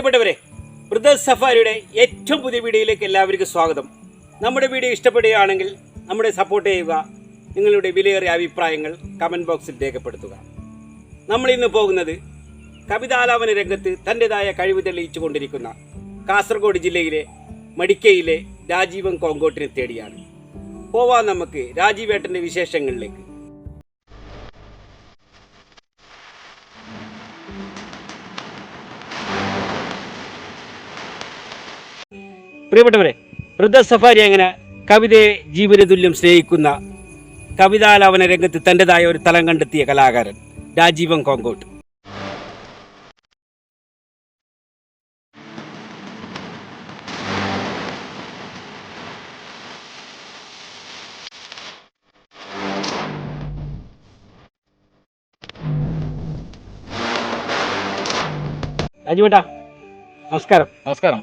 പ്രിയപ്പെട്ടവരെ ബ്രദേഴ്സ് സഫാരിയുടെ ഏറ്റവും പുതിയ വീഡിയോയിലേക്ക് എല്ലാവർക്കും സ്വാഗതം. നമ്മുടെ വീഡിയോ ഇഷ്ടപ്പെടുകയാണെങ്കിൽ നമ്മുടെ സപ്പോർട്ട് ചെയ്യുക നിങ്ങളുടെ വിലയേറിയ അഭിപ്രായങ്ങൾ കമന്റ് ബോക്സിൽ രേഖപ്പെടുത്തുക. നമ്മൾ ഇന്ന് പോകുന്നത് കവിതാലാപന രംഗത്ത് തന്റെതായ കഴിവ് തെളിയിച്ചു കൊണ്ടിരിക്കുന്ന കാസർഗോഡ് ജില്ലയിലെ മടിക്കയിലെ രാജീവൻ കോങ്കോട്ടിനെ തേടിയാണ്. പോവാം നമുക്ക് രാജീവേട്ടന്റെ വിശേഷങ്ങളിലേക്ക്. പ്രിയപ്പെട്ടവരെ വൃദ്ധ സഫാരി അങ്ങനെ കവിതയെ ജീവനതുല്യം സ്നേഹിക്കുന്ന കവിതാലാപന രംഗത്ത് തന്റെതായ ഒരു തലം കണ്ടെത്തിയ കലാകാരൻ രാജീവൻ കോങ്കോട്ട്. രാജീവേട്ടാ നമസ്കാരം. നമസ്കാരം.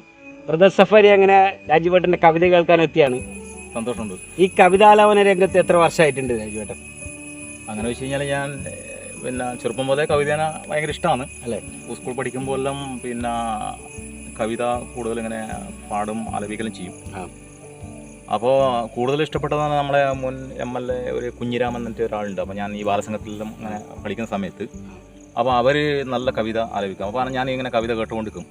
ബ്രദർ സഫാരി അങ്ങനെ രാജുവേട്ടന്റെ കവിത കേൾക്കാൻ എത്തിയാണ്. സന്തോഷമുണ്ട്. ഈ കവിതാലാപന രംഗത്ത് എത്ര വർഷമായിട്ടുണ്ട് രാജുവേട്ടൻ? അങ്ങനെ വെച്ച് കഴിഞ്ഞാൽ ഞാൻ പിന്നെ ചെറുപ്പം മുതലേ കവിത ഭയങ്കര ഇഷ്ടമാണ് അല്ലേ? സ്കൂൾ പഠിക്കുമ്പോൾ എല്ലാം പിന്നെ കവിത കൂടുതൽ ഇങ്ങനെ പാടും ആലപിക്കലും ചെയ്യും. അപ്പോൾ കൂടുതൽ ഇഷ്ടപ്പെട്ടതാണ് നമ്മളെ മുൻ എം എൽ എ ഒരു കുഞ്ഞിരാമൻ എന്നിട്ട് ഒരാളുണ്ട്. അപ്പോൾ ഞാൻ ഈ ബാലസംഘത്തിലെല്ലാം അങ്ങനെ പഠിക്കുന്ന സമയത്ത്. അപ്പോൾ അവർ നല്ല കവിത ആലപിക്കും. അപ്പോൾ ഞാൻ ഇങ്ങനെ കവിത കേട്ടുകൊണ്ടിരിക്കും.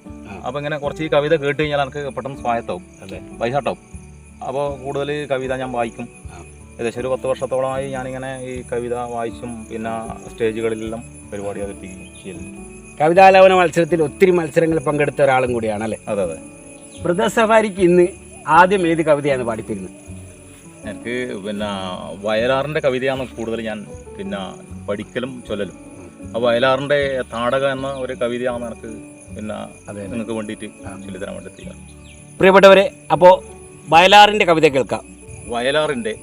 അപ്പോൾ ഇങ്ങനെ കുറച്ച് ഈ കവിത കേട്ട് കഴിഞ്ഞാൽ എനിക്ക് പെട്ടെന്ന് സ്വായത്താവും. വൈഹാട്ടാവും അപ്പോൾ കൂടുതൽ കവിത ഞാൻ വായിക്കും. ഏകദേശം ഒരു പത്ത് വർഷത്തോളമായി ഞാനിങ്ങനെ ഈ കവിത വായിച്ചും പിന്നെ സ്റ്റേജുകളിലെല്ലാം പരിപാടി അവതരിപ്പിക്കുകയും ചെയ്യുന്നു കവിതാലാപന മത്സരത്തിൽ ഒത്തിരി മത്സരങ്ങൾ പങ്കെടുത്ത ഒരാളും കൂടിയാണ് അല്ലേ? അതെ അതെ. മൃതസഫാരിക്ക് സഫാരിക്ക് ഇന്ന് ആദ്യം ഏത് കവിതയാണ് പാടിത്തരുന്നത്? എനിക്ക് പിന്നെ വയലാറിന്റെ കവിതയാണ് കൂടുതൽ ഞാൻ പിന്നെ പഠിക്കലും ചൊല്ലലും. അപ്പോൾ വയലാറിന്റെ താടക എന്ന ഒരു കവിതയാണ് എനിക്ക് അതെ നിങ്ങൾക്ക് വേണ്ടിയിട്ട് വേണ്ടി പ്രിയപ്പെട്ടവരെ അപ്പോൾ വയലാറിന്റെ കവിത കേൾക്കാം. വയലാറിന്റെ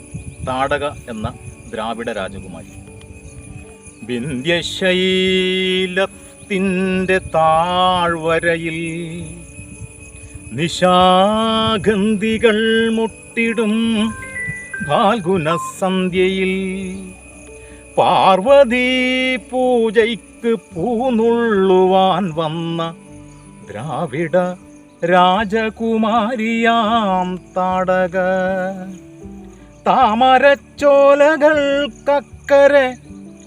താടക എന്ന ദ്രാവിഡ രാജകുമാരി. വിന്ധ്യശൈലത്തിന്റെ താഴ്വരയിൽ നിശാഗന്ധികൾ മുട്ടിടും ഫാൽഗുനസന്ധ്യയിൽ പാർവതി പൂജയ്ക്ക് പൂനുള്ളുവാൻ വന്ന ദ്രാവിഡ രാജകുമാരിയാം താടക. താമരച്ചോലകൾക്കക്കരെ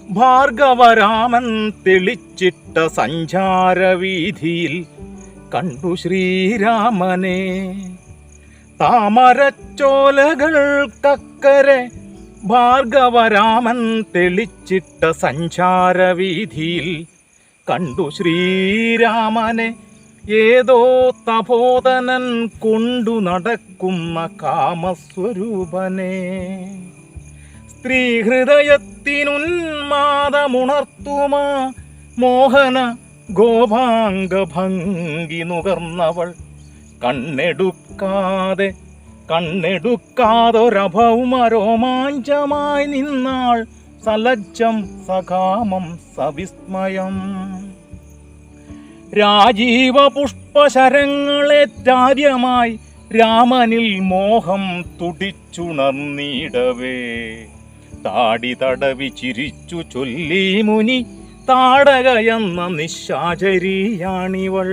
ഭാർഗവരാമൻ തെളിച്ചിട്ട സഞ്ചാരവീതിയിൽ കണ്ടു ശ്രീരാമനെ. താമരച്ചോലകൾക്കക്കരെ ഭാർഗവരാമൻ തെളിച്ചിട്ട സഞ്ചാരവീതിയിൽ കണ്ടു ശ്രീരാമനെ. ഏതോ തപോധനൻ കൊണ്ടു നടക്കുന്ന കാമസ്വരൂപനെ സ്ത്രീ ഹൃദയത്തിനുന്മാദമുണർത്തുമ മോഹന ഗോപാംഗ ഭംഗി നുകർന്നവൾ. കണ്ണെടുക്കാതെ കണ്ണെടുക്കാതൊരഭൗമരോമാഞ്ചമായി നിന്നാൾ. സലജ്ജം സകാമം സവിസ്മയം. രാജീവ പുഷ്പശരങ്ങളേറ്റാര്യമായി രാമനിൽ മോഹം തുടിച്ചുണർന്നിടവേ. താടി തടവി ചിരിച്ചു ചൊല്ലി മുനി താടകയെന്ന നിശാചരിയാണിവൾ.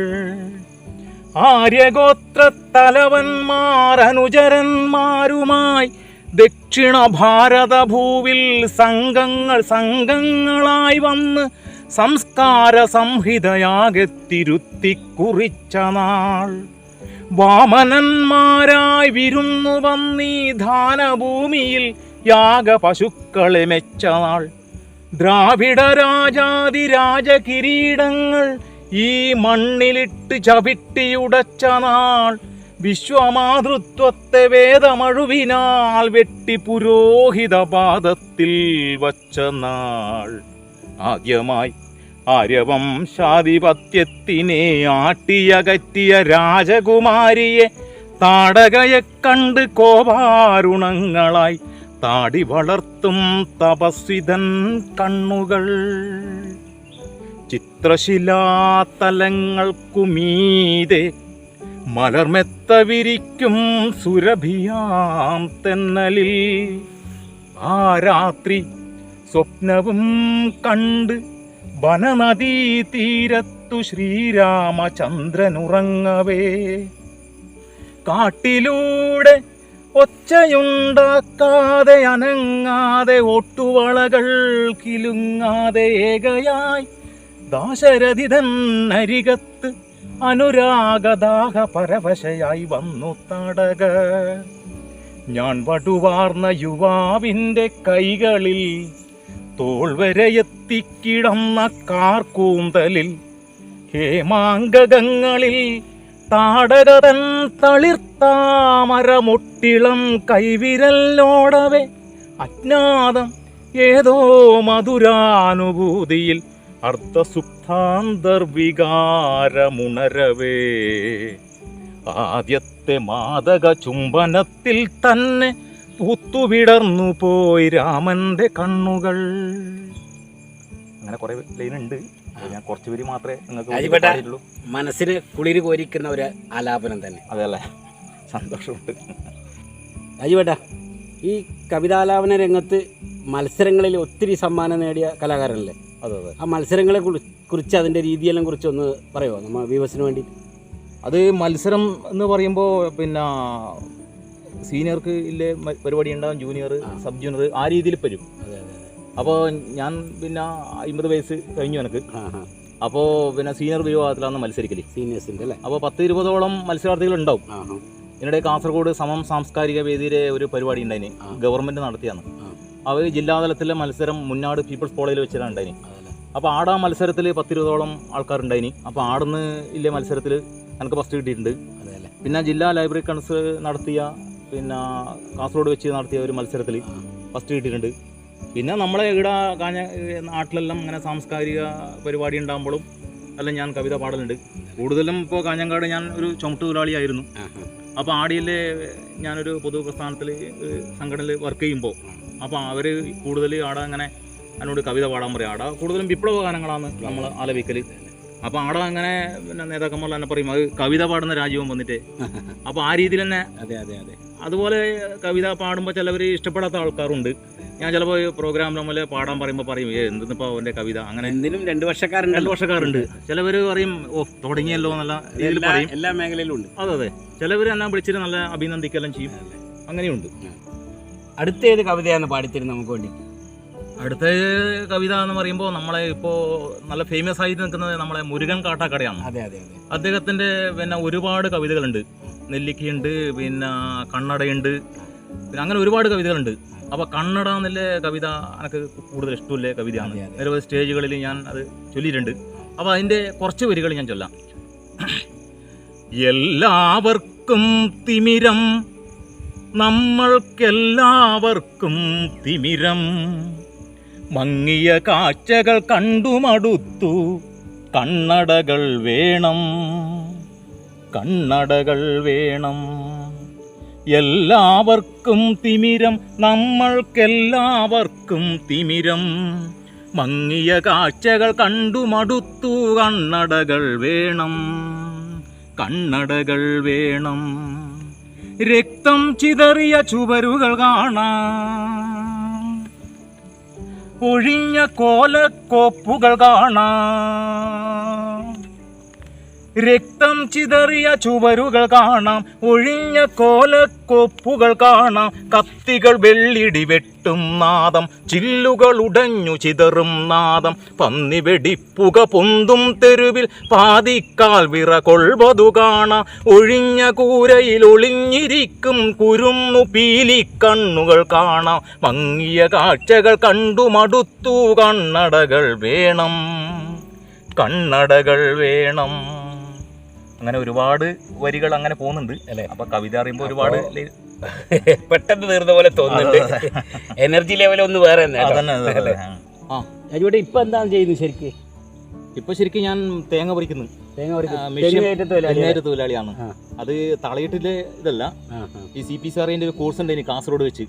ആര്യഗോത്ര തലവന്മാർ അനുചരന്മാരുമായി ദക്ഷിണ ഭാരത ഭൂവിൽ സംഘങ്ങൾ സംഘങ്ങളായി വന്ന് സംസ്കാര സംഹിതയാകെ തിരുത്തി കുറിച്ച നാൾ വാമനന്മാരായി വിരുന്നു വന്നീ ധാനഭൂമിയിൽ യാഗ പശുക്കളെ മെച്ച നാൾ ദ്രാവിഡ രാജാതി രാജകിരീടങ്ങൾ ഈ മണ്ണിലിട്ട് ചവിട്ടിയുടച്ച നാൾ വിശ്വമാതൃത്വത്തെ വേദമഴുവിനാൽ വെട്ടി പുരോഹിത പാദത്തിൽ വച്ച നാൾ ആദ്യമായി ആര്യവംശാധിപത്യത്തിനെ ആട്ടിയകറ്റിയ രാജകുമാരിയെ താടകയെ കണ്ട് കോപാരുണങ്ങളായി താടി വളർത്തും തപസ്വിതൻ കണ്ണുകൾ. ചിത്രശിലാതലങ്ങൾക്കുമീതെ മലർമെത്ത വിരിക്കും സുരഭിയാം തെന്നലിൽ. ആ രാത്രി സ്വപ്നവും കണ്ട് വനനദീ തീരത്തു ശ്രീരാമചന്ദ്രനുറങ്ങവേ. കാട്ടിലൂടെ ഒച്ചയുണ്ടാക്കാതെ അനങ്ങാതെ ഒട്ടുവളകൾ കിലുങ്ങാതെ ഏകയായി ദാശരഥിതൻ അരികത്ത് അനുരാഗദാഹ പരവശയായി വന്നു തടക. ഞാൻ വടുവാർന്ന യുവാവിന്റെ കൈകളിൽ തോൾ എത്തിക്കിടന്ന കാർക്കൂന്തലിൽ ഹേമാങ്കകങ്ങളിൽ താടകതൻ തളിർത്താമരമൊട്ടിളം കൈവിരലോടവെ. അജ്ഞാതം ഏതോ മധുരാനുഭൂതിയിൽ അർദ്ധസുപ്താന്തർവികാരമുണരവേ. ആദ്യത്തെ മാതക ചുംബനത്തിൽ തന്നെ പൂത്തുവിടർന്നു പോയി രാമന്റെ കണ്ണുകൾ. അങ്ങനെ കുറെ ലൈൻ ഉണ്ട് ഞാൻ കുറച്ച് പേര് മാത്രമേ നിങ്ങൾക്ക് മനസ്സിന് കുളിര് കോരിക്കുന്ന ഒരു ആലാപനം തന്നെ. അതല്ലേ സന്തോഷമുണ്ട്. രാജുവേട്ട ഈ കവിതാലാപന രംഗത്ത് മത്സരങ്ങളിൽ ഒത്തിരി സമ്മാനം നേടിയ കലാകാരനല്ലേ? അതെ അതെ. ആ മത്സരങ്ങളെ കുറിച്ച് അതിന്റെ രീതിയെല്ലാം കുറിച്ച് ഒന്ന് പറയുമോ നമ്മൾ വ്യൂവേഴ്സിന് വേണ്ടി അത് മത്സരം എന്ന് പറയുമ്പോൾ പിന്നെ സീനിയർക്ക് ഇല്ലേ പരിപാടി ഉണ്ടാവും ജൂനിയർ. സബ് ജൂനിയർ ആ രീതിയിൽ വരും. അപ്പോൾ ഞാൻ പിന്നെ അമ്പത് വയസ്സ് കഴിഞ്ഞു എനിക്ക്. അപ്പോൾ പിന്നെ സീനിയർ വിഭാഗത്തിലാണ് മത്സരിക്കൽ. സീനിയേഴ്സിന്റെ അല്ലേ? അപ്പോൾ പത്ത് ഇരുപതോളം മത്സരാർത്ഥികൾ ഉണ്ടാവും. ഇതിനിടെ കാസർഗോഡ് സമം സാംസ്കാരിക വേദിയിലെ ഒരു പരിപാടി ഉണ്ടായിന്. ഗവൺമെന്റ് ഗവൺമെന്റ് നടത്തിയാണ്. അവർ ജില്ലാതലത്തിലെ മത്സരം മുന്നാട് പീപ്പിൾസ് കോളേജിൽ വെച്ചിട്ടാണ് ഉണ്ടായിന്. അപ്പോൾ ആടാ മത്സരത്തിൽ പത്തിരുപതോളം ആൾക്കാരുണ്ടായിനി അപ്പോൾ ആടുന്ന് ഇല്ലേ മത്സരത്തിൽ എനിക്ക് ഫസ്റ്റ് കിട്ടിയിട്ടുണ്ട്. പിന്നെ ജില്ലാ ലൈബ്രറി കൺസ് നടത്തിയ പിന്നെ കാസർഗോഡ് വെച്ച് നടത്തിയ ഒരു മത്സരത്തിൽ ഫസ്റ്റ് കിട്ടിയിട്ടുണ്ട്. പിന്നെ നമ്മളെ ഇവിടെ കാഞ്ഞ നാട്ടിലെല്ലാം അങ്ങനെ സാംസ്കാരിക പരിപാടി ഉണ്ടാകുമ്പോഴും എല്ലാം ഞാൻ കവിത പാടലുണ്ട്. കൂടുതലും ഇപ്പോൾ കാഞ്ഞങ്കാട് ഞാൻ ഒരു ചുമട്ട് തൊഴിലാളിയായിരുന്നു. അപ്പോൾ ആടിയിൽ ഞാനൊരു പൊതു പ്രസ്ഥാനത്തിൽ സംഘടനയിൽ വർക്ക് ചെയ്യുമ്പോൾ അപ്പോൾ അവർ കൂടുതൽ ആടെ അങ്ങനെ എന്നോട് കവിത പാടാൻ പറയും. ആടെ കൂടുതലും വിപ്ലവ ഗാനങ്ങളാണ് നമ്മൾ ആലപിക്കൽ അപ്പോൾ ആടെ അങ്ങനെ പിന്നെ നേതാക്കന്മാർ തന്നെ പറയും അത് കവിത പാടുന്ന രാജ്യവും വന്നിട്ട്. അപ്പോൾ ആ രീതിയിൽ തന്നെ അതെ അതെ അതെ. അതുപോലെ കവിത പാടുമ്പോൾ ചിലവർ ഇഷ്ടപ്പെടാത്ത ആൾക്കാരുണ്ട്. ഞാൻ ചിലപ്പോൾ പ്രോഗ്രാം പോലെ പാടാൻ പറയുമ്പോൾ പറയും എന്തിപ്പോൾ അവന്റെ കവിത? അങ്ങനെ എന്തിനും രണ്ട് രണ്ട് വർഷക്കാരുണ്ടല്ലോ വർഷക്കാരുണ്ട്. ചിലവർ പറയും ഓ തുടങ്ങിയല്ലോ നല്ല രീതിയിൽ പറയും. എല്ലാ മേഖലയിലും ഉണ്ട്. അതെ അതെ. ചിലവർ എന്നെ വിളിച്ചിട്ട് നല്ല അഭിനന്ദിക്കെല്ലാം ചെയ്യും. അങ്ങനെയുണ്ട്. അടുത്ത ഏത് കവിതയാണ് പാടിത്തരും നമുക്ക് വേണ്ടി? അടുത്ത കവിത എന്ന് പറയുമ്പോൾ നമ്മളെ ഇപ്പോൾ നല്ല ഫേമസ് ആയിട്ട് നിൽക്കുന്നത് നമ്മളെ മുരുകൻ കാട്ടാക്കടയാണ്. അതെ അതെ അദ്ദേഹത്തിന്റെ പിന്നെ ഒരുപാട് കവിതകളുണ്ട്. നെല്ലിക്കയുണ്ട് പിന്നെ കണ്ണടയുണ്ട് പിന്നെ അങ്ങനെ ഒരുപാട് കവിതകളുണ്ട്. അപ്പോൾ കണ്ണട എന്നുള്ള കവിത എനിക്ക് കൂടുതൽ ഇഷ്ടമില്ല കവിതയാണ്. നിരവധി സ്റ്റേജുകളിൽ ഞാൻ അത് ചൊല്ലിയിട്ടുണ്ട്. അപ്പോൾ അതിന്റെ കുറച്ച് വരികൾ ഞാൻ ചൊല്ലാം. എല്ലാവർക്കും തിമിരം നമ്മൾക്കെല്ലാവർക്കും തിമിരം. മങ്ങിയ കാഴ്ചകൾ കണ്ടുമടുത്തു കണ്ണടകൾ വേണം. കണ്ണടകൾ വേണം. എല്ലാവർക്കും തിമിരം നമ്മൾക്കെല്ലാവർക്കും തിമിരം. മങ്ങിയ കാഴ്ചകൾ കണ്ടു മടുത്തു കണ്ണടകൾ വേണം. കണ്ണടകൾ വേണം. രക്തം ചിതറിയ ചുവരുകൾ കാണാം. ഒഴിഞ്ഞ കോലക്കോപ്പുകൾ കാണാം. രക്തം ചിതറിയ ചുവരുകൾ കാണാം ഒഴിഞ്ഞ കോലക്കൊപ്പുകൾ കാണാം. കത്തികൾ വെള്ളിടി വെട്ടും നാദം ചില്ലുകൾ ഉടഞ്ഞു ചിതറും നാദം. പന്നി വെടിപ്പുക പൊന്തും തെരുവിൽ പാതിക്കാൽ വിറ കൊൾവതു കാണാം. ഒഴിഞ്ഞ കൂരയിൽ ഒളിഞ്ഞിരിക്കും കുരുന്നു പീലി കണ്ണുകൾ കാണാം. മങ്ങിയ കാഴ്ചകൾ കണ്ടു മടുത്തു കണ്ണടകൾ വേണം. കണ്ണടകൾ വേണം. അങ്ങനെ ഒരുപാട് വരികൾ അങ്ങനെ പോകുന്നുണ്ട്. അല്ലേ? അപ്പൊ കവിത അറിയുമ്പോൾ ഒരുപാട് അപ്പോ പെട്ടെന്ന് തീർന്ന പോലെ തോന്നുന്നുണ്ട്. എനർജി ലെവൽ ഒന്ന് വേറെ? ആ ഇപ്പൊ എന്താണ് ചെയ്യുന്നത് ശരിക്ക്? ഇപ്പൊ ശരിക്കും ഞാൻ തേങ്ങ പറിക്കുന്നു തേങ്ങ? തെങ്ങേറ്റ തൊഴിലാളിയാണ്. അത് തളയിട്ടിലെ ഇതല്ല. ഈ സി പി സി ആറിന്റെ ഒരു കോഴ്സ് ഉണ്ട് ഇനി കാസർഗോഡ് വെച്ച്.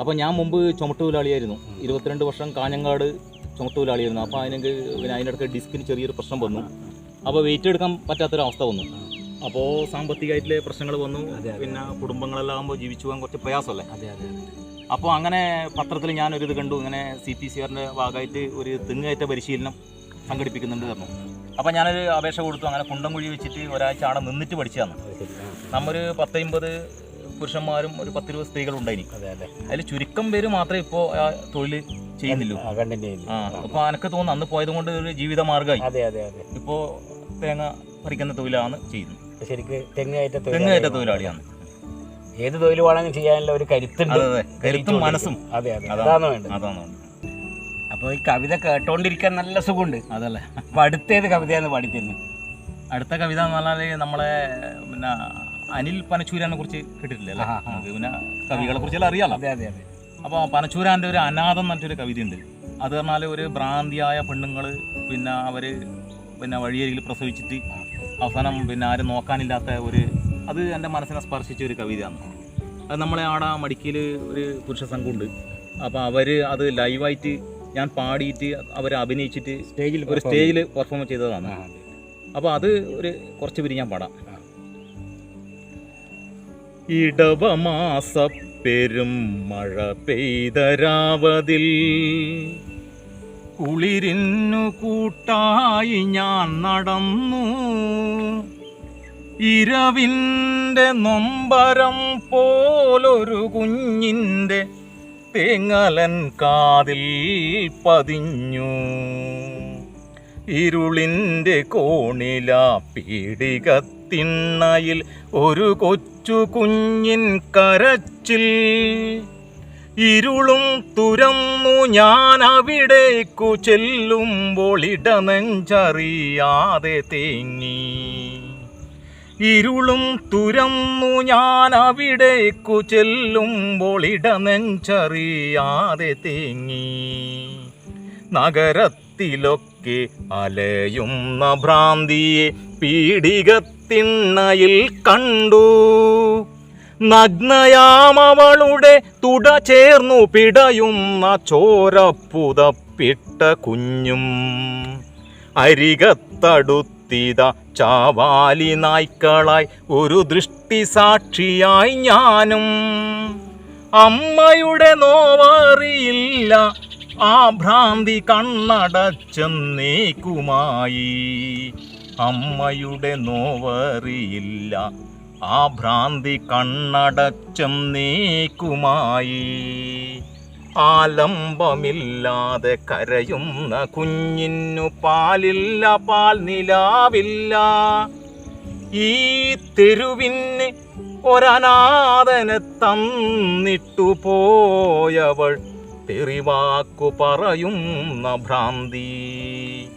അപ്പോൾ ഞാൻ മുമ്പ് ചുമട്ട് തൊഴിലാളിയായിരുന്നു. ഇരുപത്തിരണ്ട് വർഷം കാഞ്ഞങ്ങാട് ചുമട്ട് തൊഴിലാളിയായിരുന്നു. അപ്പൊ അതിനെങ്കിൽ പിന്നെ അതിനിടയ്ക്ക് ഡിസ്കിന് ചെറിയൊരു പ്രശ്നം വന്നു. അപ്പോൾ വെയിറ്റ് എടുക്കാൻ പറ്റാത്തൊരവസ്ഥ വന്നു. അപ്പോൾ സാമ്പത്തികമായിട്ടുള്ള പ്രശ്നങ്ങൾ വന്നു. പിന്നെ കുടുംബങ്ങളെല്ലാം ആകുമ്പോൾ ജീവിച്ചു പോകാൻ കുറച്ച് പ്രയാസമല്ലേ? അതെ അതെ. അപ്പോൾ അങ്ങനെ പത്രത്തിൽ ഞാനൊരു ഇത് കണ്ടു. ഇങ്ങനെ സി പി സി ആറിന്റെ ഭാഗമായിട്ട് ഒരു തെങ്ങുകയറ്റ പരിശീലനം സംഘടിപ്പിക്കുന്നുണ്ട് പറഞ്ഞു. അപ്പോൾ ഞാനൊരു അപേക്ഷ കൊടുത്തു. അങ്ങനെ കുണ്ടംകുഴി വെച്ചിട്ട് ഒരാഴ്ച അവിടെ നിന്നിട്ട് പഠിച്ചതാണ്. നമ്മൊരു പത്തൊമ്പത് പുരുഷന്മാരും ഒരു പത്തിരുപത് സ്ത്രീകളും ഉണ്ടായിനി അതെ അതെ. അതിൽ ചുരുക്കം പേര് മാത്രമേ ഇപ്പോൾ ആ തൊഴിൽ ചെയ്യുന്നില്ലൂ. അപ്പോൾ എനിക്ക് തോന്നുന്നു അന്ന് പോയത് കൊണ്ട് ഒരു ജീവിത മാർഗമായി അതെ അതെ അതെ. ഇപ്പോൾ തേങ്ങ പറിക്കുന്ന തൊഴിലാണ് ചെയ്യുന്നത്. ശരിക്ക് തെങ്ങേറ്റ തെങ്ങേറ്റ തൊഴിലാളിയാണ്. ഏത് തൊഴിൽ വേണമെങ്കിലും ചെയ്യാനുള്ള ഒരു കരുത്തുണ്ട്. കരുത്തും മനസ്സും. അതെ അതെ. അതാണ്. വേണ്ടത്. അതാണ് വേണ്ടത്. അപ്പോൾ ഈ കവിത കേട്ടോണ്ടിരിക്കാൻ നല്ല സുഖമുണ്ട്. അതല്ലേ. അപ്പൊ അടുത്തേത് കവിതയാണ് പാടിത്തരുന്നത് അടുത്ത കവിത എന്ന് പറഞ്ഞാൽ നമ്മളെ പിന്നെ അനിൽ പനച്ചൂരാനെ കുറിച്ച് കേട്ടിട്ടില്ലേ അല്ലേ? ആ, ആ. നമുക്ക് പിന്നെ കവികളെ കുറിച്ചെല്ലാം അറിയാലോ? അതെ അതെ അതെ. അപ്പോൾ പനച്ചൂരാന്റെ ഒരു അനാഥം എന്നിട്ടൊരു കവിതയുണ്ട്. അത് പറഞ്ഞാൽ ഒരു ഭ്രാന്തിയായ പെണ്ണുങ്ങൾ പിന്നെ അവർ പിന്നെ വഴിയരികിൽ പ്രസവിച്ചിട്ട് അവസാനം പിന്നെ ആരും നോക്കാനില്ലാത്ത ഒരു അത് എന്റെ മനസ്സിനെ സ്പർശിച്ച ഒരു കവിതയാണ്. അത് നമ്മളെ ആടെ മടിക്കയിൽ ഒരു പുരുഷ സംഘമുണ്ട്. അപ്പോൾ അവർ അത് ലൈവായിട്ട് ഞാൻ പാടിയിട്ട് അവർ അഭിനയിച്ചിട്ട് സ്റ്റേജിൽ ഒരു സ്റ്റേജിൽ പെർഫോം ചെയ്തതാണ്. അപ്പോൾ അത്. ഒരു കുറച്ച് പേര് ഞാൻ പാടാം. ഇടവമാസ പെരും മഴ പെയ്തരാവതിൽ കുളിരിന്നു കൂട്ടായി ഞാൻ നടന്നു. ഇരവിന്റെ നൊമ്പരം പോലൊരു കുഞ്ഞിന്റെ തേങ്ങലൻ കാതിൽ പതിഞ്ഞു. ഇരുളിന്റെ കോണില തിണ്ണയിൽ ഒരു കൊച്ചു കുഞ്ഞിൻ കരച്ചിൽ. ഇരുളും തുരന്നു ഞാൻ അവിടേക്കു ചെല്ലുമ്പോൾ ഇടനെഞ്ചറിയാതെ തേങ്ങി. ഇരുളും തുരന്നു ഞാൻ അവിടേക്കു ചെല്ലുമ്പോൾ ഇടനെഞ്ചറിയാതെ തേങ്ങി. നഗരത്തിലൊക്കെ അലയുന്ന ഭ്രാന്തിയെ പീഡികത്തിണ്ണയിൽ കണ്ടു. നഗ്നയാമവളുടെ തുട ചേർന്നു പിടയുന്ന ചോരപ്പുതപ്പിട്ട കുഞ്ഞും. അരികത്തടുത്തിത ചാവാലി നായ്ക്കളായി ഒരു ദൃഷ്ടി സാക്ഷിയായി ഞാനും. അമ്മയുടെ നോവറിയില്ല ആ ഭ്രാന്തി കണ്ണടച്ചെന്നേക്കുമായി. അമ്മയുടെ നോവറിയില്ല ആ ഭ്രാന്തി കണ്ണടച്ചെന്നേക്കുമായി ആലംബമില്ലാതെ കരയുന്ന കുഞ്ഞിന്നു പാലില്ല പാൽ നിലാവില്ല. ഈ തെരുവിന് ഒരനാഥനെ തന്നിട്ടു പോയവൾ തെറിവാക്കു പറയുന്ന ഭ്രാന്തി.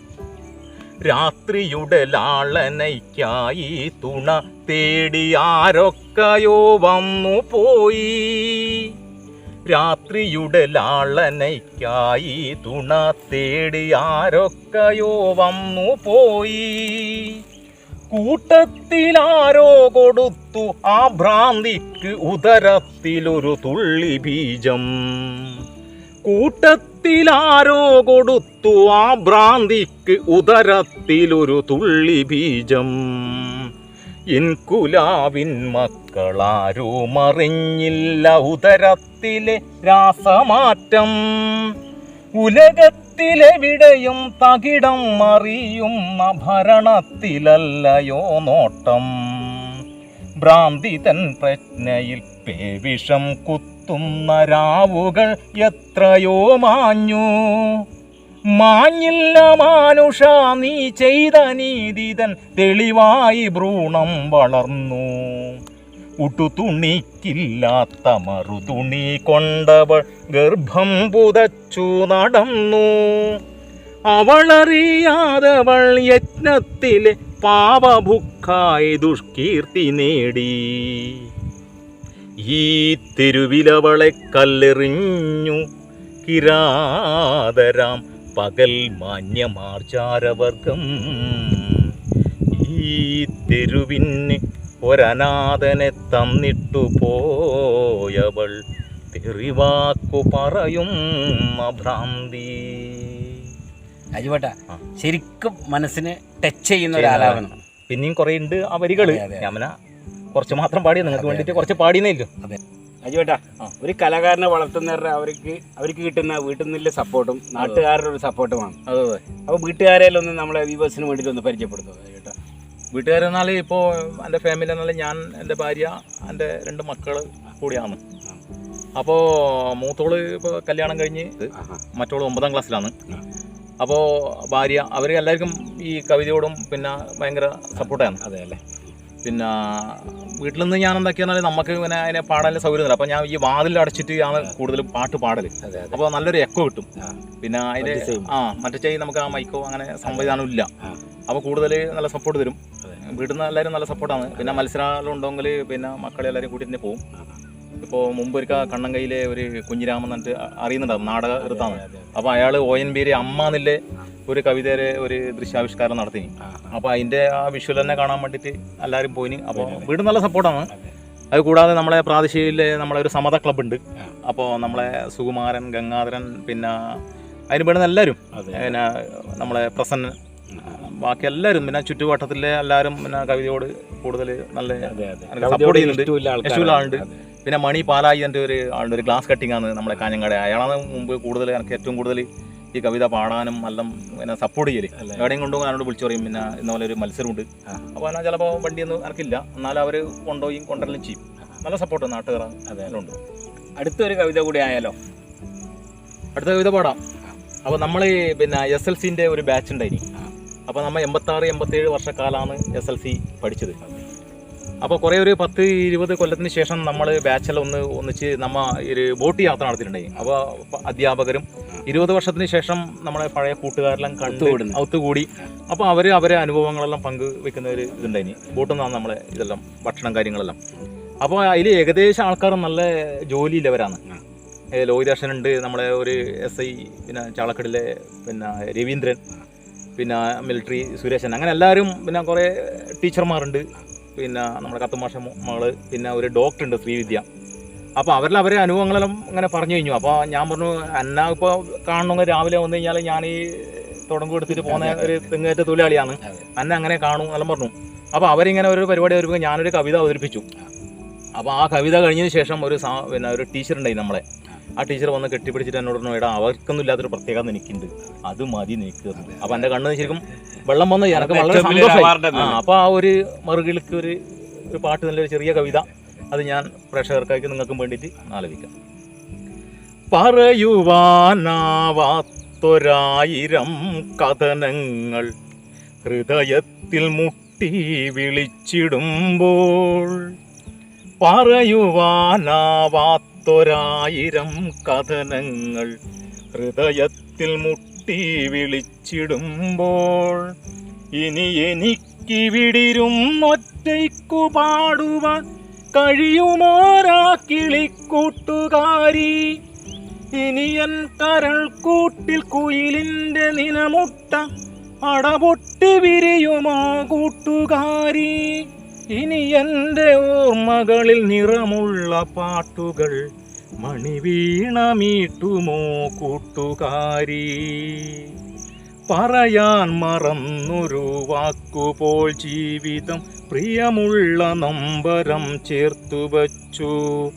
രാത്രിയുടെ ലാളനയ്ക്കായി തുണ തേടി ആരൊക്കെയോ വന്നു പോയി. രാത്രിയുടെ ലാളനയ്ക്കായി തുണ തേടി ആരൊക്കെയോ വന്നു പോയി. കൂട്ടത്തിലാരോ കൊടുത്തു ആ ഭ്രാന്തിക്ക് ഉദരത്തിലൊരു തുള്ളി ബീജം. കൂട്ടത്തിലാരോ കൊടുത്തു ആ ഭ്രാന്തിക്ക് ഉദരത്തിലൊരു തുള്ളി ബീജം. ഇൻകുലാവിൻ മക്കളാരോ മറിഞ്ഞില്ല ഉദരത്തിലെ രാസമാറ്റം. ഉലകത്തിലെവിടെയും തകിടം മറിയുന്ന അഭരണത്തിലല്ലയോ നോട്ടം. ഭ്രാന്തിതൻ പ്രജ്ഞയിൽ പേവിഷം കുത്തുന്ന രാവുകൾ എത്രയോ മാഞ്ഞു. മാഞ്ഞില്ല മാനുഷ നീ ചെയ്ത നീതിതൻ തെളിവായി ഭ്രൂണം വളർന്നു. ഉട്ടുതുണിക്കില്ലാത്ത മറുതുണി കൊണ്ടവൾ ഗർഭം പുതച്ചു നടന്നു. അവളറിയാതവൾ യജ്ഞത്തിലെ പാപഭുക്കായി ദുഷ്കീർത്തി നേടി. ഈ തെരുവിലവളെ കല്ലെറിഞ്ഞു. കിരാതരാം പകൽ മാന്യമാർച്ചാരവർഗം ഈ തെരുവിന് ഒരനാഥനെ തന്നിട്ടു പോയവൾ തെറിവാക്കു പറയും ഭ്രാന്തി അജിപേട്ട ശരിക്കും മനസ്സിന് ടച്ച് ചെയ്യുന്ന ഒരാളാവണം. പിന്നെയും കുറേ ഉണ്ട് ആ വരികൾ പിന്നെ കുറച്ച് മാത്രം പാടിയ നിങ്ങൾക്ക് വേണ്ടിയിട്ട്. കുറച്ച് പാടിയെന്നല്ലോ അജുവേട്ടാ. ഒരു കലാകാരനെ വളർത്തുന്നവരുടെ അവർക്ക് അവർക്ക് കിട്ടുന്ന വീട്ടിൽ നിന്നുള്ള സപ്പോർട്ടും നാട്ടുകാരുടെ ഒരു സപ്പോർട്ടുമാണ്. അതെ അതെ. അപ്പോൾ വീട്ടുകാരെല്ലാം ഒന്ന് നമ്മളെ വ്യൂവേഴ്സിന് വേണ്ടിയിട്ട് ഒന്ന് പരിചയപ്പെടുത്തുക അജുവേട്ടാ? വീട്ടുകാരെന്നാൽ ഇപ്പോൾ എന്റെ ഫാമിലി എന്നാൽ ഞാൻ എന്റെ ഭാര്യ എന്റെ രണ്ട് മക്കൾ കൂടിയാണ്. അപ്പോൾ മൂത്തോൾ ഇപ്പോൾ കല്യാണം കഴിഞ്ഞ് മറ്റോൾ ഒമ്പതാം ക്ലാസ്സിലാണ്. അപ്പോൾ ഭാര്യ അവർ എല്ലാവർക്കും ഈ കവിതയോടും പിന്നെ ഭയങ്കര സപ്പോർട്ടാണ് അതെ അല്ലേ? പിന്നെ വീട്ടിൽ നിന്ന് ഞാൻ എന്താക്കിയാൽ നമുക്ക് ഇങ്ങനെ അതിനെ പാടാനുള്ള സൗകര്യം അപ്പോൾ ഞാൻ ഈ വാതിൽ അടച്ചിട്ട് ആണ് കൂടുതലും പാട്ട് പാടൽ അപ്പോൾ നല്ലൊരു എക്കോ കിട്ടും. പിന്നെ അതിന്റെ ആ മറ്റേ ചെയ് നമുക്ക് ആ മൈക്കോ അങ്ങനെ സംവിധാനം ഇല്ല. അപ്പോൾ കൂടുതൽ നല്ല സപ്പോർട്ട് തരും. വീട്ടിൽ നിന്ന് എല്ലാവരും നല്ല സപ്പോർട്ടാണ് പിന്നെ മത്സരങ്ങൾ ഉണ്ടെങ്കിൽ പിന്നെ മക്കളെ എല്ലാവരും കൂട്ടി തന്നെ പോകും ഇപ്പോൾ മുമ്പ് ഒരു കണ്ണങ്കയിലെ ഒരു കുഞ്ഞിരാമൻ എന്നിട്ട് അറിയുന്നുണ്ടാവും നാടക എടുത്താണ് അപ്പോൾ അയാൾ ഒ എൻ ബിയിലെ അമ്മ എന്നില്ലേ ഒരു കവിതയുടെ ഒരു ദൃശ്യാവിഷ്കാരം നടത്തി. അപ്പോൾ അതിന്റെ ആ വിഷ്വൽ തന്നെ കാണാൻ വേണ്ടിയിട്ട് എല്ലാവരും പോയിന്. അപ്പോൾ വീട് നല്ല സപ്പോർട്ടാണ് അത്. കൂടാതെ നമ്മളെ പ്രാദേശികയിലെ നമ്മളെ ഒരു സമത ക്ലബ് ഉണ്ട്. അപ്പോൾ നമ്മളെ സുകുമാരൻ ഗംഗാധരൻ പിന്നെ അതിന് വേണ്ടുന്ന എല്ലാവരും പിന്നെ നമ്മളെ പ്രസന്നൻ ബാക്കി എല്ലാവരും പിന്നെ ചുറ്റുവട്ടത്തിലെ എല്ലാവരും പിന്നെ കവിതയോട് കൂടുതൽ നല്ല support ചെയ്യുന്നുണ്ട്. ആളുണ്ട്. പിന്നെ മണി പാലായി എന്റെ ഒരു ആളുണ്ട് ഒരു ഗ്ലാസ് കട്ടിംഗ് ആണ് നമ്മളെ കാഞ്ഞങ്ങാട്. അയാളാണ് മുമ്പ് കൂടുതൽ എനിക്ക് ഏറ്റവും കൂടുതൽ ഈ കവിത പാടാനും നല്ല പിന്നെ സപ്പോർട്ട് ചെയ്യൽ. അല്ലേ? എവിടെയും കൊണ്ടുപോകാൻ എന്നോട് വിളിച്ചു പറയും പിന്നെ ഇന്നപോലെ ഒരു മത്സരമുണ്ട്. അപ്പോൾ എന്നാൽ ചിലപ്പോൾ വണ്ടിയൊന്നും എനിക്കില്ല എന്നാലും അവർ കൊണ്ടുപോയി കൊണ്ടുവരലും ചെയ്യും. നല്ല സപ്പോർട്ട് നാട്ടുകാർ അതെല്ലാം ഉണ്ട് അടുത്തൊരു കവിത കൂടി ആയാലോ? അടുത്ത കവിത പാടാം. അപ്പോൾ നമ്മൾ പിന്നെ എസ് എൽ സിന്റെ ഒരു ബാച്ച് ഉണ്ടായിരിക്കും അപ്പോൾ നമ്മൾ എൺപത്താറ് എൺപത്തേഴ് വർഷക്കാലമാണ് എസ് എൽ സി പഠിച്ചത്. അപ്പോൾ കുറേ ഒരു പത്ത് ഇരുപത് കൊല്ലത്തിന് ശേഷം നമ്മൾ ബാച്ചിലൊന്ന് ഒന്ന് ഒന്നിച്ച് നമ്മൾ ഒരു ബോട്ട് യാത്ര നടത്തിയിട്ടുണ്ടായി. അപ്പോൾ അധ്യാപകരും ഇരുപത് വർഷത്തിന് ശേഷം നമ്മളെ പഴയ കൂട്ടുകാരെല്ലാം കണ്ടു. ഒത്തുകൂടി. അപ്പോൾ അവർ അവരെ അനുഭവങ്ങളെല്ലാം പങ്കുവെക്കുന്ന ഒരു ഇതുണ്ടായിനി. ബോട്ടിൽ നിന്നാണ് നമ്മളെ ഇതെല്ലാം ഭക്ഷണം കാര്യങ്ങളെല്ലാം. അപ്പോൾ അതിൽ ഏകദേശം ആൾക്കാർ നല്ല ജോലിയില്ലവരാണ് ഉണ്ട് നമ്മളെ ഒരു എസ് ഐ പിന്നെ ചാളക്കടിലെ പിന്നെ രവീന്ദ്രൻ പിന്നെ മിലിറ്ററി സുരേശൻ അങ്ങനെ എല്ലാവരും പിന്നെ കുറേ ടീച്ചർമാരുണ്ട്. പിന്നെ നമ്മുടെ കത്തുമാഷ മകൾ പിന്നെ ഒരു ഡോക്ടർ ഉണ്ട് ശ്രീവിദ്യ. അപ്പോൾ അവരിൽ അവരെ അനുഭവങ്ങളെല്ലാം ഇങ്ങനെ പറഞ്ഞു കഴിഞ്ഞു. അപ്പോൾ ഞാൻ പറഞ്ഞു അന്ന ഇപ്പോൾ കാണണമെങ്കിൽ രാവിലെ വന്നു കഴിഞ്ഞാൽ ഞാൻ ഈ തുടങ്ങും എടുത്തിട്ട് പോകുന്ന ഒരു തെങ്ങേറ്റ തൊഴിലാളിയാണ്. അന്ന എന്നെ അങ്ങനെ കാണും എല്ലാം പറഞ്ഞു. അപ്പോൾ അവരിങ്ങനെ ഒരു പരിപാടി വരുമ്പോൾ ഞാനൊരു കവിത അവതരിപ്പിച്ചു. അപ്പോൾ ആ കവിത കഴിഞ്ഞതിന് ശേഷം ഒരു സാ- പിന്നെ ഒരു ടീച്ചർ ഉണ്ടായി നമ്മളെ. ആ ടീച്ചർ വന്ന് കെട്ടിപ്പിടിച്ചിട്ട് എന്നോട് പറഞ്ഞു എടാ അവർക്കൊന്നും ഇല്ലാത്തൊരു പ്രത്യേകത എനിക്കുണ്ട് അത് മതി നിൽക്കുക അപ്പോൾ എന്റെ കണ്ണ് ശരിക്കും വെള്ളം വന്ന്. എനിക്ക് വളരെ സന്തോഷം സന്തോഷമായി. അപ്പോൾ ആ ഒരു മറുകിളിക്ക് ഒരു ഒരു പാട്ട് നല്ലൊരു ചെറിയ കവിത. അത് ഞാൻ പ്രേക്ഷകർക്കായിട്ട് നിങ്ങൾക്കും വേണ്ടിയിട്ട് ആലപിക്കാം. പറയുവാനാവാത്തൊരായിരം കഥനങ്ങൾ ഹൃദയത്തിൽ മുട്ടി വിളിച്ചിടുമ്പോൾ പറയുവാനാവാത്തൊരായിരം കഥനങ്ങൾ ഹൃദയത്തിൽ മുട്ടി വിളിച്ചിടുമ്പോൾ ഇനി എനിക്കിവിടിരും ഒറ്റയ്ക്കു പാടുവാൻ കഴിയുമോരാ കിളിക്കൂട്ടുകാരി ഇനിയൻ കരൾ കൂട്ടിൽ കുയിലിന്റെ നിലമുട്ട അടപൊട്ടി വിരിയുമോ കൂട്ടുകാരി. ഇനി എന്റെ ഓർമ്മകളിൽ നിറമുള്ള പാട്ടുകൾ മണിവീണമീട്ടുമോ കൂട്ടുകാരി? പറയാൻ മറന്നൊരു വാക്കുപോൽ ജീവിതം പ്രിയമുള്ള നമ്പരം ചേർത്തു വച്ചു.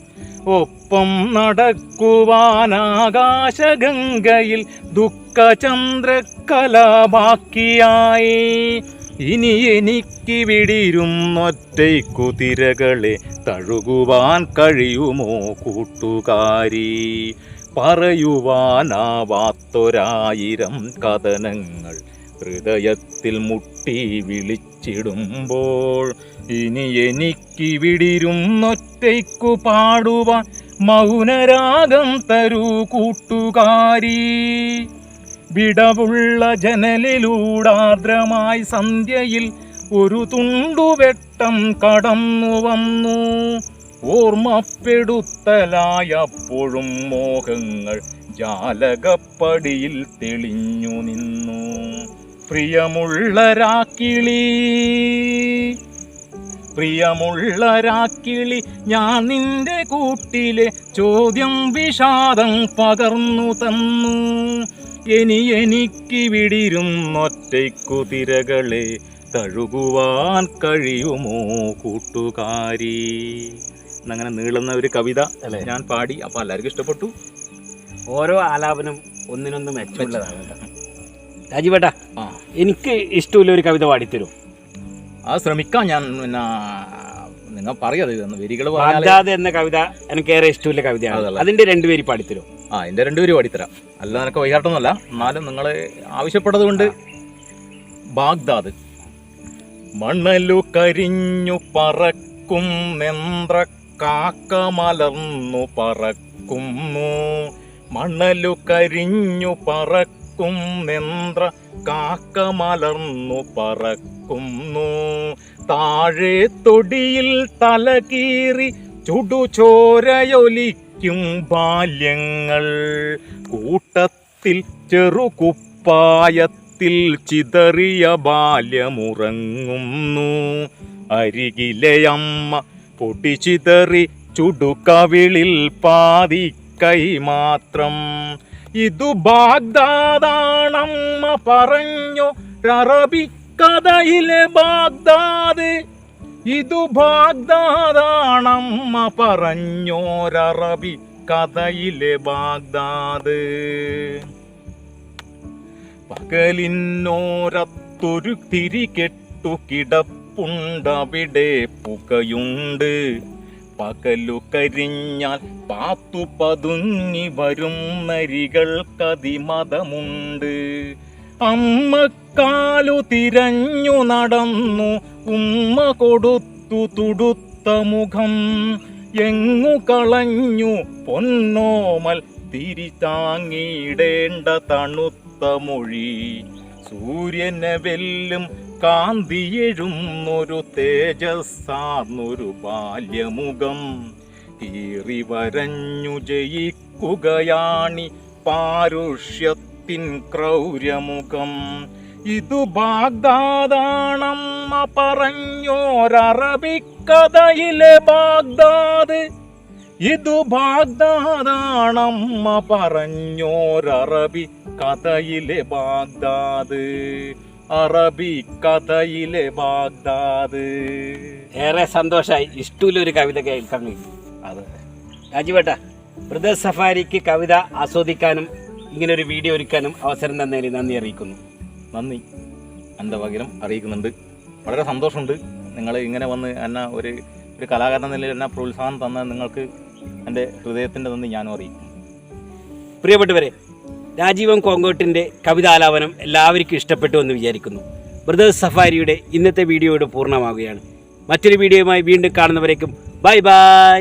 ഒപ്പം നടക്കുവാനാകാശഗംഗയിൽ ദുഃഖചന്ദ്രക്കല ബാക്കിയായി ഇനി എനിക്ക് വിടിരുന്നൊറ്റയ്ക്കു തിരകളെ തഴുകുവാൻ കഴിയുമോ കൂട്ടുകാരി? പറയുവാനാവാത്തൊരായിരം കഥനങ്ങൾ ഹൃദയത്തിൽ മുട്ടി വിളിച്ചിടുമ്പോൾ ഇനി എനിക്ക് വിടിരുന്നൊറ്റയ്ക്കു പാടുവാൻ മൗനരാഗം തരൂ കൂട്ടുകാരി. വിടവുള്ള ജനലിലൂടാർദ്രമായി സന്ധ്യയിൽ ഒരു തുണ്ടുവെട്ടം കടന്നു വന്നു. ഓർമ്മപ്പെടുത്തലായപ്പോഴും മോഹങ്ങൾ ജാലകപ്പടിയിൽ തെളിഞ്ഞു നിന്നു. പ്രിയമുള്ള രാക്കിളി പ്രിയമുള്ള രാക്കിളി ഞാൻ നിന്റെ കൂട്ടിലെ ചോദ്യം വിഷാദം പകർന്നു തന്നു. ഇനി എനിക്ക് വിടിരുന്നൊറ്റയ്ക്കു തിരകളെ തഴുകുവാൻ കഴിയുമോ കൂട്ടുകാരി? അങ്ങനെ നീളുന്ന ഒരു കവിത? ഞാൻ പാടി. അപ്പോൾ എല്ലാവർക്കും ഇഷ്ടപ്പെട്ടു. ഓരോ ആലാപനം ഒന്നിനൊന്ന് മെച്ചമുള്ളതാണ്. രാജീവേട്ടാ എനിക്ക് ഇഷ്ടമില്ല ഒരു കവിത പാടിത്തരും. അത് ശ്രമിക്കാം ഞാൻ. പിന്നെ നിങ്ങൾ പറയാതെ വരികൾ പാഞ്ചാത എന്ന കവിത എനിക്ക് ഏറെ ഇഷ്ടമില്ല കവിതയാണ്? അതിന്റെ രണ്ടുപേര് പാടിത്തരും. ആ എന്റെ രണ്ടുപേരും പാടിത്തരാം. അല്ല നിനക്ക് വൈകാട്ടൊന്നുമല്ല. എന്നാലും നിങ്ങൾ ആവശ്യപ്പെട്ടത് കൊണ്ട് ബാഗ്ദാദ് മണലു കരിഞ്ഞു പറക്കും നെന്ത്ര കാക്ക മലർന്നു പറക്കുന്നു. മണലു കരിഞ്ഞു പറക്കും നെന്ത്ര കാക്ക മലർന്നു പറക്കുന്നു. താഴെ തൊടിയിൽ തലകീറി ചുടുചോരയൊലിക്കും ബാല്യങ്ങൾ. കൂട്ടത്തിൽ ചെറുകുപ്പായത്തിൽ ചിതറിയ ബാല്യമുറങ്ങുന്നു. അരികിലെ അമ്മ പൊട്ടിച്ചിതറി ചുടുക്കവിളിൽ പാതി കൈ മാത്രം. ഇതു ബാഗ്ദാദാണമ്മ പറഞ്ഞു റബി കഥയിലെ ബാഗ്ദാദ്. ഇതു ബാഗ്ദാദാണമ്മ പറഞ്ഞോരറബി കഥയിലെ ബാഗ്ദാദ്. പകലിന്നോരത്തൊരു തിരികെട്ടു കിടപ്പുണ്ടവിടെ പുകയുണ്ട്. പകലു കരിഞ്ഞാൽ പാത്തു പതുങ്ങി വരും നരികൾക്കതിമതമുണ്ട് അമ്മക്കാലു തിരഞ്ഞു നടന്നു ഉമ്മ കൊടുത്തു തുടുത്ത മുഖം. എങ്ങു കളഞ്ഞു പൊന്നോമൽ തിരിതാങ്ങിയിടേണ്ട തണുത്ത മൊഴി. സൂര്യനെ വെല്ലും കാന്തിയെഴുന്നൊരു തേജസ്സാർന്നൊരു ബാല്യമുഖം. കീറി വരഞ്ഞു ജയിക്കുകയാണി പാരുഷ്യത്തിൻ ക്രൗര്യമുഖം. ഇതു ബാഗ്ദാദാണമ്മ പറഞ്ഞോരറബിക്കഥയിലെ ബാഗ്ദാദ്. ഇതു ബാഗ്ദാദാണമ്മ പറഞ്ഞോരറബി കഥയിലെ ബാഗ്ദാദ്. അറബി കഥയിലെ ബാഗ്ദാദ്. ഏറെ സന്തോഷമായി ഇഷ്ടമുള്ള ഒരു കവിത കേൾക്കാൻ വേണ്ടി. അതെ. രാജീവേട്ടാ ബ്രദേഴ്സ് സഫാരിക്ക് കവിത ആസ്വദിക്കാനും ഇങ്ങനെ ഒരു വീഡിയോ ഒരുക്കാനും അവസരം തന്നതിന് നന്ദി അറിയിക്കുന്നു. നന്ദി. എന്റെ പകരം അറിയിക്കുന്നുണ്ട്. വളരെ സന്തോഷമുണ്ട്. നിങ്ങൾ ഇങ്ങനെ വന്ന് എന്നെ ഒരു ഒരു കലാകാരൻ നിലയിൽ എന്നെ പ്രോത്സാഹനം തന്ന നിങ്ങൾക്ക് എന്റെ ഹൃദയത്തിന്റെ നന്ദി ഞാനും അറിയിക്കും. പ്രിയപ്പെട്ടവരെ രാജീവൻ കോങ്കോട്ടിന്റെ കവിതാലാപനം എല്ലാവർക്കും ഇഷ്ടപ്പെട്ടു എന്ന് വിചാരിക്കുന്നു. ബ്രദേഴ്സ് സഫാരിയുടെ ഇന്നത്തെ വീഡിയോയുടെ പൂർണമാവുകയാണ്. മറ്റൊരു വീഡിയോയുമായി വീണ്ടും കാണുന്നവരേക്കും ബൈ ബൈ.